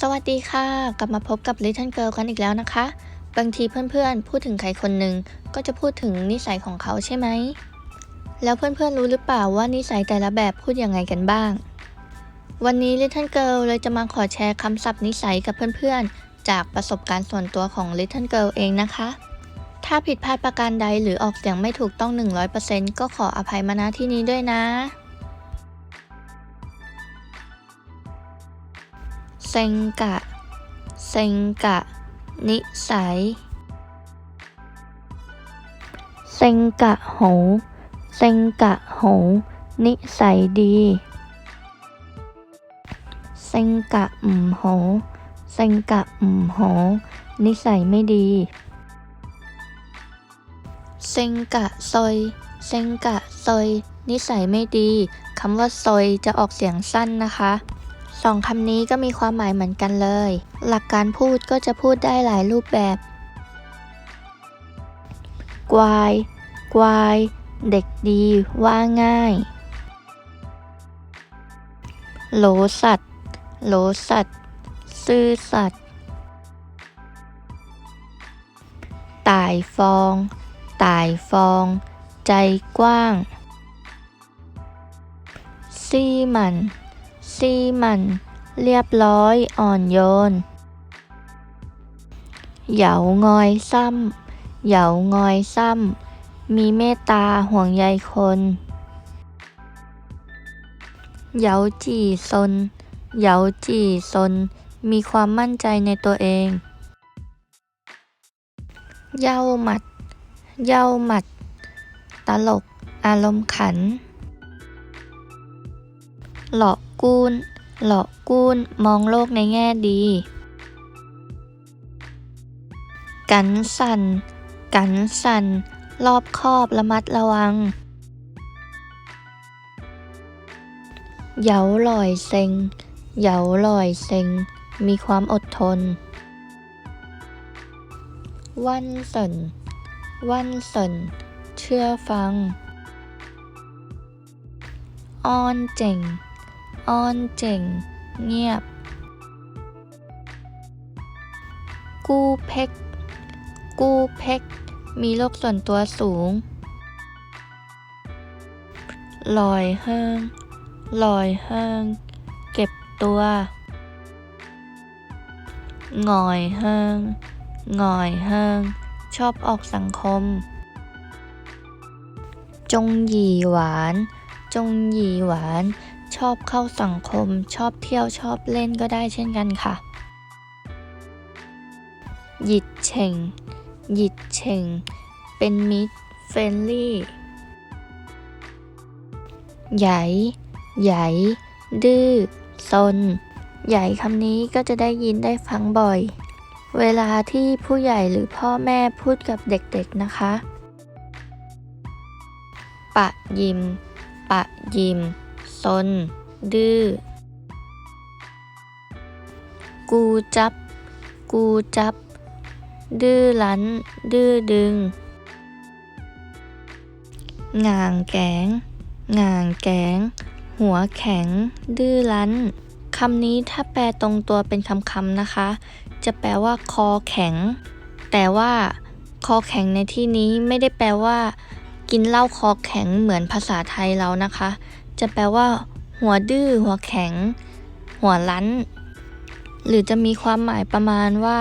สวัสดีค่ะ กลับมาพบกับ Little Girl กันอีกแล้วนะคะ บางทีเพื่อนๆ พูดถึงใครคนหนึ่งก็จะพูดถึงนิสัยของเขาใช่ไหม แล้วเพื่อนๆรู้หรือเปล่าว่านิสัยแต่ละแบบพูดยังไงกันบ้าง วันนี้ Little Girl เลยจะมาขอแชร์คำศัพท์นิสัยกับเพื่อนๆ จากประสบการณ์ส่วนตัวของ Little Girl เองนะคะ ถ้าผิดพลาดประการใดหรือออกเสียงไม่ถูกต้อง 100%ก็ขออภัยมาณที่นี้ด้วยนะ เซงกะ เซงกะ นิสัย เซงกะโหเซงกะโหนิสัยดี เซงกะอืมโหเซงกะอืมโหนิสัยไม่ดี เซงกะซอย เซงกะซอย นิสัยไม่ดี คำว่าซอยจะออกเสียงสั้นนะคะ สองคำนี้ก็มีความหมายเหมือนกันเลย หลักการพูดก็จะพูดได้หลายรูปแบบ กวาย กวาย เด็กดี ว่าง่าย โหลสัตว์ โหลสัตว์ ซื่อสัตย์ตายฟองตายฟอง ใจกว้าง ซี่มัน ซีมัน เรียบร้อยอ่อนโยน เหยางอยซ้ำเหยางอยซ้ำ มีเมตตาห่วงใยคนเหยาจี่ซนเหยาจี่ซน มีความมั่นใจในตัวเอง เย้าหมัด เย้าหมัด ตลก อารมณ์ขัน หลอกกูนหลอกกูนมองโลกในแง่ดี กันสันกันสันรอบคอบระมัดระวัง เหยาลอยเซ็งเหยาลอยเซ็ง มีความอดทน วันสนวันสนเชื่อฟังอ้อนเจ๋ง อ้อนเจ๋ง เงียบ กู้เพ็กกู้เพ็กมีโลกส่วนตัวสูง ลอยเฮิง ลอยเฮิง เก็บตัวหงอยเฮิงหงอยเฮิง ชอบออกสังคม จงหยี่หวาน จงหยี่หวาน ชอบเข้าสังคม ชอบเที่ยวชอบเล่นก็ได้เช่นกันค่ะ หยิดเฉ่ง หยิดเฉ่ง เป็นมิตรเฟรนลี่ใหญ่ใหญ่ดื้อซน ใหญ่คำนี้ก็จะได้ยินได้ฟังบ่อย เวลาที่ผู้ใหญ่หรือพ่อแม่พูดกับเด็กๆนะคะ ปะยิม ปะยิม ซน ดื้อ กูจับ กูจับ ดื้อรั้น ดื้อดึง งางแกง งางแกง หัวแข็ง ดื้อรั้น คำนี้ถ้าแปลตรงตัวเป็นคำๆนะคะ จะแปลว่า คอแข็ง แต่ว่า คอแข็งในที่นี้ไม่ได้แปลว่ากินเหล้าคอแข็งเหมือนภาษาไทยเรานะคะ จะแปลว่า หัวดื้อ หัวแข็ง หัวรั้น หรือจะมีความหมายประมาณว่า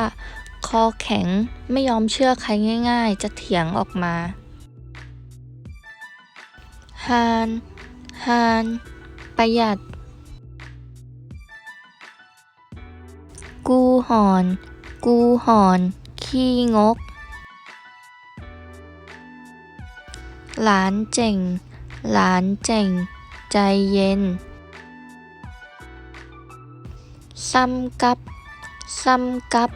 คอแข็งไม่ยอมเชื่อใครง่าย ๆ จะเถียงออกมาฮานฮานประหยัด กูหอน กูหอน ขี้งก หลานเจ๋ง หลานเจ๋ง ใจเย็น ซ้ำกับ ซ้ำกับ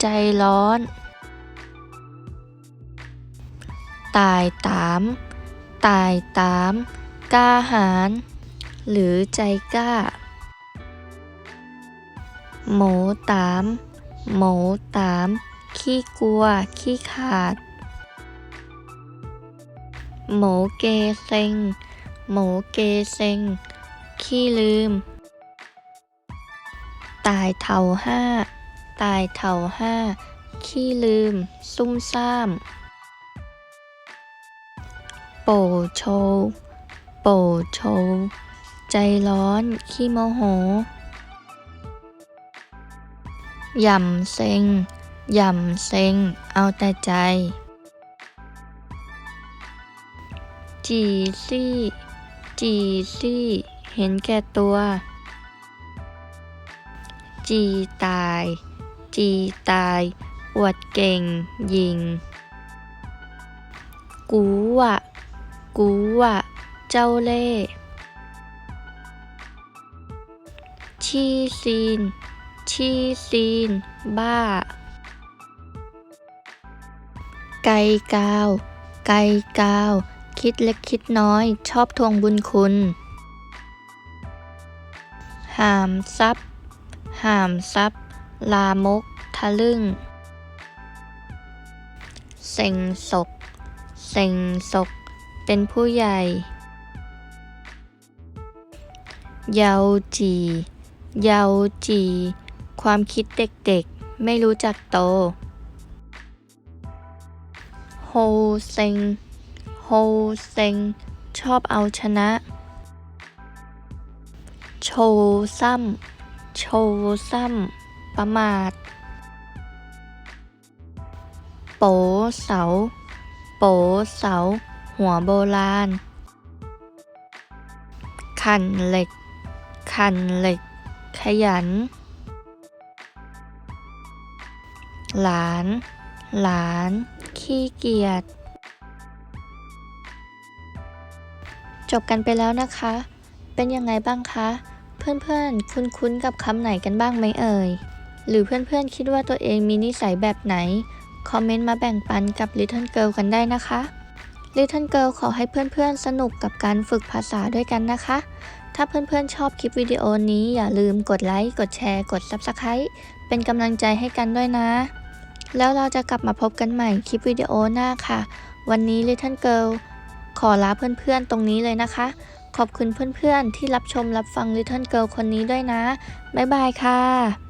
ใจร้อน ตายตาม ตายตาม กล้าหาญ หรือใจกล้า หมูตาม หมูตาม ขี้กลัว ขี้ขาด หมูเกเซ็ง หมูเกเซงขี้ลืม ตายเท่าห้า ตายเท่าห้า ขี้ลืม ซุ่มซ่าม โปโชว์โปโชว์ใจร้อน ขี้โมโหหย่ำเซ็งหย่ำเซ็ง เอาแต่ใจ จีซี่ จีซี่เห็นแก่ตัว จีตาย จีตายอวดเก่ง ยิง กูวะกูวะเจ้าเล่ชีซีน ชีซีน บ้า ไกกาว ไกกาว คิดเล็กคิดน้อย ชอบทวงบุญคุณ หามทรัพย์ หามทรัพย์ ลามก ทะลึ่งเซ็งศกเซ็งศก เป็นผู้ใหญ่ เยาจี เยาจี ความคิดเด็กๆ ไม่รู้จักโต โฮเซ็ง โฮเซ็งชอบเอาชนะ โชว์ซ้ำโชว์ซ้ำประมาท โปเสา โปเสา หัวโบราณ ขันเหล็ก ขันเหล็ก ขยัน หลาน หลาน ขี้เกียจ จบกันไปแล้วนะคะ เป็นยังไงบ้างคะ เพื่อนๆ คุ้นๆ กับคำไหนกันบ้างไหมเอ่ย หรือเพื่อนๆ คิดว่าตัวเองมีนิสัยแบบไหน คอมเมนต์มาแบ่งปันกับ Little Girl กันได้นะคะ Little Girl ขอให้เพื่อนๆ สนุกกับการฝึกภาษาด้วยกันนะคะ ถ้าเพื่อนๆ ชอบคลิปวิดีโอนี้อย่าลืมกดไลค์ กดแชร์ กด Subscribe เป็นกำลังใจให้กันด้วยนะ แล้วเราจะกลับมาพบกันใหม่คลิปวิดีโอหน้าค่ะ วันนี้ Little Girl ขอลาเพื่อนๆตรงนี้เลยนะคะ ขอบคุณเพื่อนๆที่รับชมรับฟัง Little Girl คนนี้ด้วยนะ บ๊ายบายค่ะ